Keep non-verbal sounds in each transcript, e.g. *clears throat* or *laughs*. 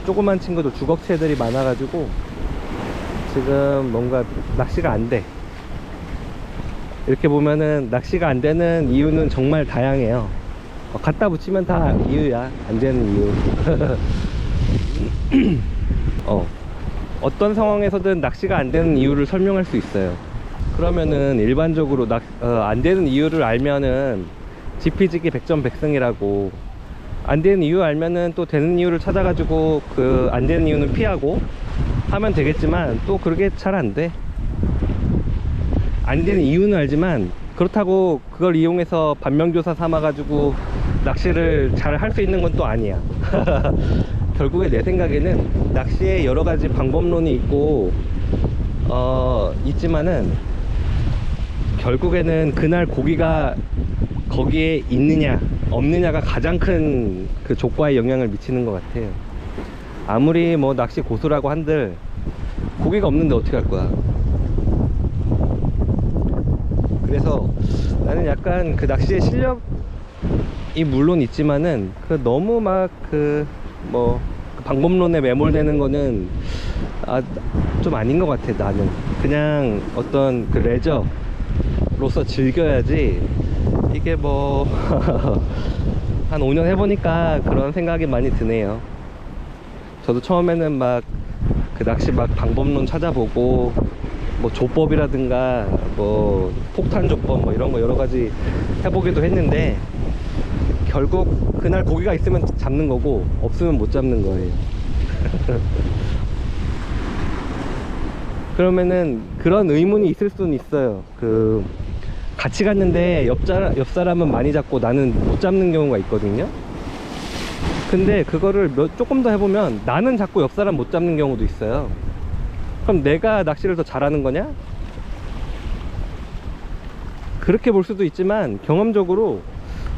이 조그만 친구도 주걱체들이 많아가지고 지금 뭔가 낚시가 안 돼. 이렇게 보면은 낚시가 안 되는 이유는 정말 다양해요. 어, 갖다 붙이면 다 이유야. 안 되는 이유. *laughs* 어. 어떤 상황에서든 낚시가 안 되는 이유를 설명할 수 있어요. 그러면은 일반적으로 낚, 어, 안 되는 이유를 알면은 지피지기 백전백승이라고 안 되는 이유 알면은 또 되는 이유를 찾아가지고 그 안 되는 이유는 피하고 하면 되겠지만 또 그렇게 잘 안 돼. 안 되는 이유는 알지만 그렇다고 그걸 이용해서 반면교사 삼아가지고 낚시를 잘 할 수 있는 건 또 아니야. *laughs* 결국에 내 생각에는 낚시에 여러 가지 방법론이 있고 어 있지만은 결국에는 그날 고기가 거기에 있느냐 없느냐가 가장 큰 그 조과에 영향을 미치는 것 같아요. 아무리 뭐 낚시 고수라고 한들 고기가 없는데 어떻게 할 거야? 그래서 나는 약간 그 낚시의 실력이 물론 있지만은 그 너무 막 그 뭐 방법론에 매몰되는 거는 아, 좀 아닌 것 같아 나는 그냥 어떤 그 레저 로서 즐겨야지 이게 뭐 *laughs* 한 5년 해보니까 그런 생각이 많이 드네요 저도 처음에는 막 그 낚시 막 방법론 찾아보고 뭐 조법이라든가 뭐 폭탄 조법 뭐 이런 거 여러 가지 해보기도 했는데 결국 그날 고기가 있으면 잡는 거고 없으면 못 잡는 거예요. *laughs* 그러면은 그런 의문이 있을 수는 있어요. 그 같이 갔는데 옆, 자, 옆 사람은 많이 잡고 나는 못 잡는 경우가 있거든요. 근데 그거를 몇, 조금 더 해보면 나는 자꾸 옆 사람 못 잡는 경우도 있어요. 그럼 내가 낚시를 더 잘하는 거냐? 그렇게 볼 수도 있지만 경험적으로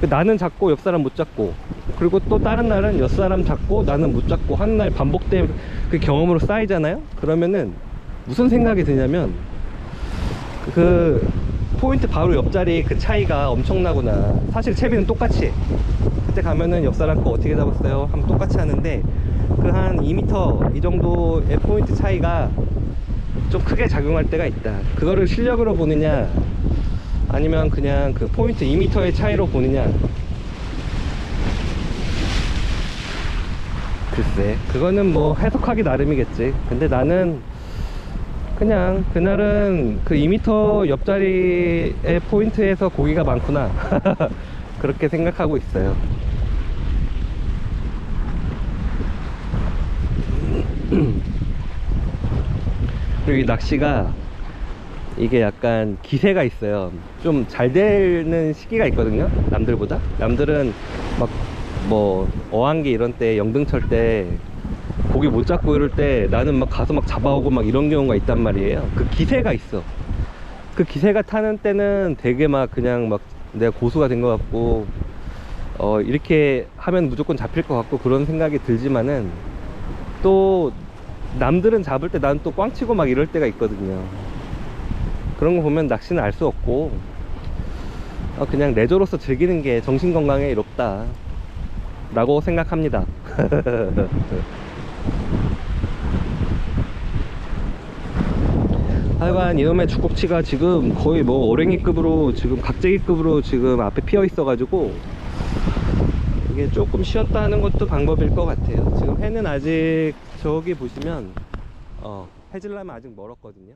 그 나는 잡고 옆 사람 못 잡고 그리고 또 다른 날은 옆 사람 잡고 나는 못 잡고 하는 날 반복된 그 경험으로 쌓이잖아요. 그러면은 무슨 생각이 드냐면 그 포인트 바로 옆자리 그 차이가 엄청나구나. 사실 채비는 똑같이 해. 그때 가면은 옆 사람 거 어떻게 잡았어요? 하면 똑같이 하는데 그 한 2m 이 정도의 포인트 차이가 좀 크게 작용할 때가 있다. 그거를 실력으로 보느냐 아니면 그냥 그 포인트 2m의 차이로 보느냐 글쎄 그거는 뭐 해석하기 나름이겠지 근데 나는 그냥 그날은 그 2m 옆자리의 포인트에서 고기가 많구나 *laughs* 그렇게 생각하고 있어요 *clears throat* 그리고 이 낚시가 이게 약간 기세가 있어요. 좀 잘 되는 시기가 있거든요. 남들보다. 남들은 막 뭐 어항기 이런 때 영등철 때 고기 못 잡고 이럴 때 나는 막 가서 막 잡아오고 막 이런 경우가 있단 말이에요. 그 기세가 있어. 그 기세가 타는 때는 되게 막 그냥 막 내가 고수가 된 것 같고 어 이렇게 하면 무조건 잡힐 것 같고 그런 생각이 들지만은 또 남들은 잡을 때 나는 또 꽝치고 막 이럴 때가 있거든요. 그런 거 보면 낚시는 알 수 없고 어, 그냥 레저로서 즐기는 게 정신 건강에 이롭다 라고 생각합니다 *laughs* 하여간 이놈의 주걱치가 지금 거의 뭐 어랭이급으로 지금 각재기급으로 지금 앞에 피어 있어 가지고 이게 조금 쉬었다 하는 것도 방법일 것 같아요. 지금 해는 아직 저기 보시면 어 해질라면 아직 멀었거든요